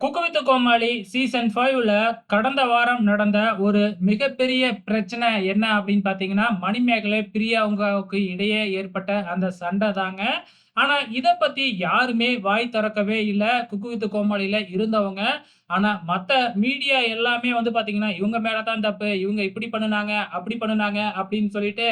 குக்குவித்து கோமாளி season ஃபைவ்ல கடந்த வாரம் நடந்த ஒரு மிகப்பெரிய பிரச்சனை என்ன அப்படின்னு பார்த்தீங்கன்னா மணிமேகலை பிரியாவுக்கு இடையே ஏற்பட்ட அந்த சண்டை தாங்க. ஆனா இதை பத்தி யாருமே வாய் திறக்கவே இல்லை. குக்குவித்து கோமாளியில இருந்தவங்க. ஆனா மற்ற மீடியா எல்லாமே வந்து பாத்தீங்கன்னா இவங்க மேலதான் தப்பு இவங்க இப்படி பண்ணுனாங்க அப்படி பண்ணுனாங்க அப்படின்னு சொல்லிட்டு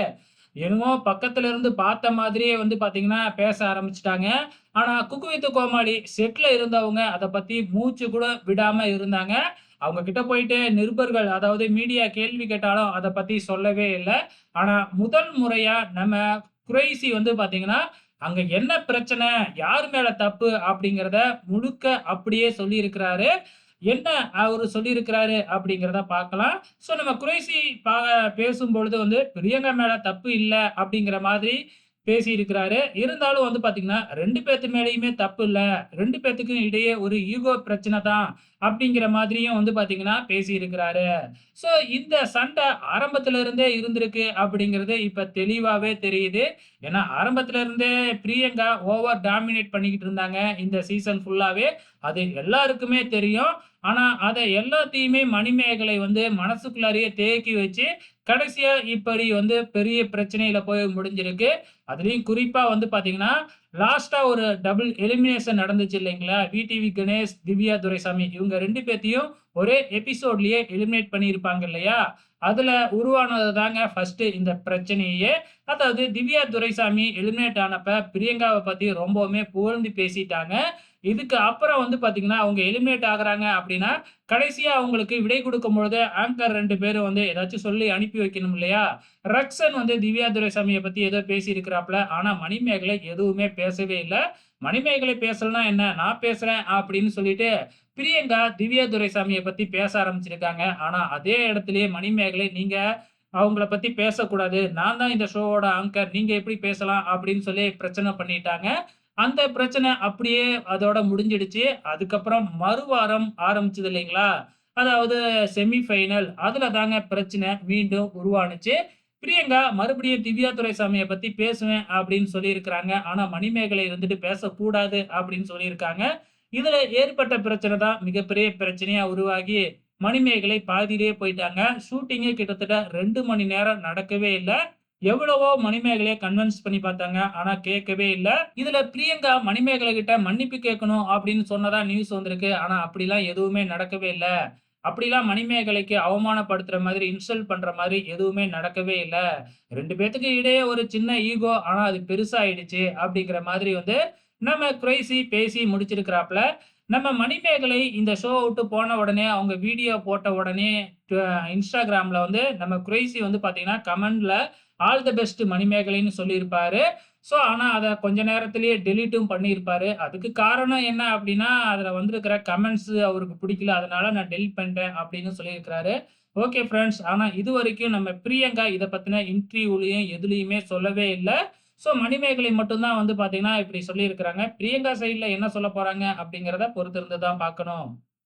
என்னமோ பக்கத்துல இருந்து பார்த்த மாதிரியே வந்து பாத்தீங்கன்னா பேச ஆரம்பிச்சிட்டாங்க. ஆனா குக்கு வித்து கோமாளி செட்ல இருந்தவங்க அதை பத்தி மூச்சு கூட விடாம இருந்தாங்க. அவங்க கிட்ட போயிட்டு நிருபர்கள் அதாவது மீடியா கேள்வி கேட்டாலும் அதை பத்தி சொல்லவே இல்லை. ஆனா முதல் முறையா நம்ம குறைசி வந்து பாத்தீங்கன்னா அங்க என்ன பிரச்சனை யார் மேல தப்பு அப்படிங்கிறத முழுக்க அப்படியே சொல்லி இருக்கிறாரு என்ன அவர் சொல்லியிருக்கிறாரு அப்படிங்கிறத பார்க்கலாம். ஸோ நம்ம குறைசி பா பேசும்பொழுது வந்து பிரியங்கா மேலே தப்பு இல்லை அப்படிங்கிற மாதிரி பேசியிருக்கிறாரு. இருந்தாலும் வந்து பார்த்தீங்கன்னா ரெண்டு பேர்த்து மேலேயுமே தப்பு இல்லை. ரெண்டு பேர்த்துக்கும் இடையே ஒரு ஈகோ பிரச்சனை தான் அப்படிங்கிற மாதிரியும் வந்து பார்த்தீங்கன்னா பேசியிருக்கிறாரு. ஸோ இந்த சண்டை ஆரம்பத்துல இருந்தே இருந்திருக்கு அப்படிங்கிறது இப்போ தெளிவாகவே தெரியுது. ஏன்னா ஆரம்பத்துல இருந்தே பிரியங்கா ஓவர் டாமினேட் பண்ணிக்கிட்டு இருந்தாங்க இந்த சீசன் ஃபுல்லாகவே அது எல்லாருக்குமே தெரியும். ஆனா அதை எல்லாத்தையுமே மணிமேகலை வந்து மனசுக்குள்ளாரையே தேக்கி வச்சு கடைசியா இப்படி வந்து பெரிய பிரச்சனையில போய் முடிஞ்சிருக்கு. அதுலயும் குறிப்பா வந்து பாத்தீங்கன்னா லாஸ்டா ஒரு டபுள் எலிமினேஷன் நடந்துச்சு இல்லைங்களா? விடிவி கணேஷ் திவ்யா துரைசாமி இவங்க ரெண்டு பேர்த்தையும் ஒரே எபிசோட்லயே எலிமினேட் பண்ணியிருப்பாங்க இல்லையா? அதுல உருவானது தாங்க ஃபர்ஸ்ட் இந்த பிரச்சனையே. அதாவது திவ்யா துரைசாமி எலிமினேட் ஆனப்ப பிரியங்காவை பத்தி ரொம்பவுமே புகழ்ந்து பேசிட்டாங்க. இதுக்கு அப்புறம் வந்து பாத்தீங்கன்னா அவங்க எலிமினேட் ஆகுறாங்க அப்படின்னா கடைசியா அவங்களுக்கு விடை கொடுக்கும் பொழுது ஆங்கர் ரெண்டு பேரும் வந்து ஏதாச்சும் சொல்லி அனுப்பி வைக்கணும் இல்லையா? ரக்ஷன் வந்து திவ்யா துரைசாமியை பத்தி ஏதோ பேசி இருக்கிறாப்ல ஆனா மணிமேகலை எதுவுமே பேசவே இல்லை. மணிமேகலை பேசலனா என்ன? நான் பேசுறேன் அப்படின்னு சொல்லிட்டு பிரியங்கா திவ்யா துரைசாமியை பத்தி பேச ஆரம்பிச்சிருக்காங்க. ஆனா அதே இடத்துலயே மணிமேகலை நீங்க அவங்கள பத்தி பேசக்கூடாது. நான் தான் இந்த ஷோவோட ஆங்கர் நீங்க எப்படி பேசலாம்? அப்படின்னு சொல்லி பிரச்சனை பண்ணிட்டாங்க. அந்த பிரச்சனை அப்படியே அதோட முடிஞ்சிடுச்சு. அதுக்கப்புறம் மறுவாரம் ஆரம்பிச்சது இல்லைங்களா? அதாவது செமி ஃபைனல் அதுல தாங்க பிரச்சனை மீண்டும் உருவானுச்சு. பிரியங்கா மறுபடியும் திவ்யா துரைசாமியை பத்தி பேசுவேன் அப்படின்னு சொல்லியிருக்கிறாங்க. ஆனா மணிமேகலை இருந்துட்டு பேசக்கூடாது அப்படின்னு சொல்லியிருக்காங்க. இதுல ஏற்பட்ட பிரச்சனை தான் மிகப்பெரிய பிரச்சனையா உருவாகி மணிமேகலை பாதியிலேயே போயிட்டாங்க. ஷூட்டிங்கே கிட்டத்தட்ட ரெண்டு மணி நேரம் நடக்கவே இல்லை. எவ்வளவோ மணிமேகலையை கன்வின்ஸ் பண்ணி பார்த்தாங்க. ஆனா கேட்கவே இல்லை. இதுல பிரியங்கா மணிமேகலை கிட்ட மன்னிப்பு கேட்கணும் அப்படின்னு சொன்னதா நியூஸ் வந்திருக்கு. ஆனா அப்படிலாம் எதுவுமே நடக்கவே இல்லை. அப்படிலாம் மணிமேகலைக்கு அவமானப்படுத்துற மாதிரி இன்சல்ட் பண்ற மாதிரி எதுவுமே நடக்கவே இல்லை. ரெண்டு பேத்துக்கு இடையே ஒரு சின்ன ஈகோ ஆனா அது பெருசாயிடுச்சு அப்படிங்கிற மாதிரி வந்து நம்ம குறைசி பேசி முடிச்சிருக்கிறாப்ல நம்ம மணிமேகலை இந்த ஷோ விட்டு போன உடனே அவங்க வீடியோ போட்ட உடனே இன்ஸ்டாகிராம்ல வந்து நம்ம குறைசி வந்து பாத்தீங்கன்னா கமெண்ட்ல ஆல் த பெஸ்ட் மணிமேகலைன்னு சொல்லியிருப்பாரு. ஸோ ஆனால் அதை கொஞ்ச நேரத்திலேயே டெலீட்டும் பண்ணியிருப்பாரு. அதுக்கு காரணம் என்ன அப்படின்னா அதில் வந்திருக்கிற கமெண்ட்ஸ் அவருக்கு பிடிக்கல அதனால நான் டெலிட் பண்ணிட்டேன் அப்படின்னு சொல்லியிருக்கிறாரு. ஓகே ஃப்ரெண்ட்ஸ் ஆனால் இது வரைக்கும் நம்ம பிரியங்கா இதை பற்றின இன்டர்வியூலையும் எதுலேயுமே சொல்லவே இல்லை. ஸோ மணிமேகலை மட்டும்தான் வந்து பார்த்தீங்கன்னா இப்படி சொல்லியிருக்கிறாங்க. பிரியங்கா சைடில் என்ன சொல்ல போகிறாங்க அப்படிங்கிறத பொறுத்திருந்து தான் பார்க்கணும்.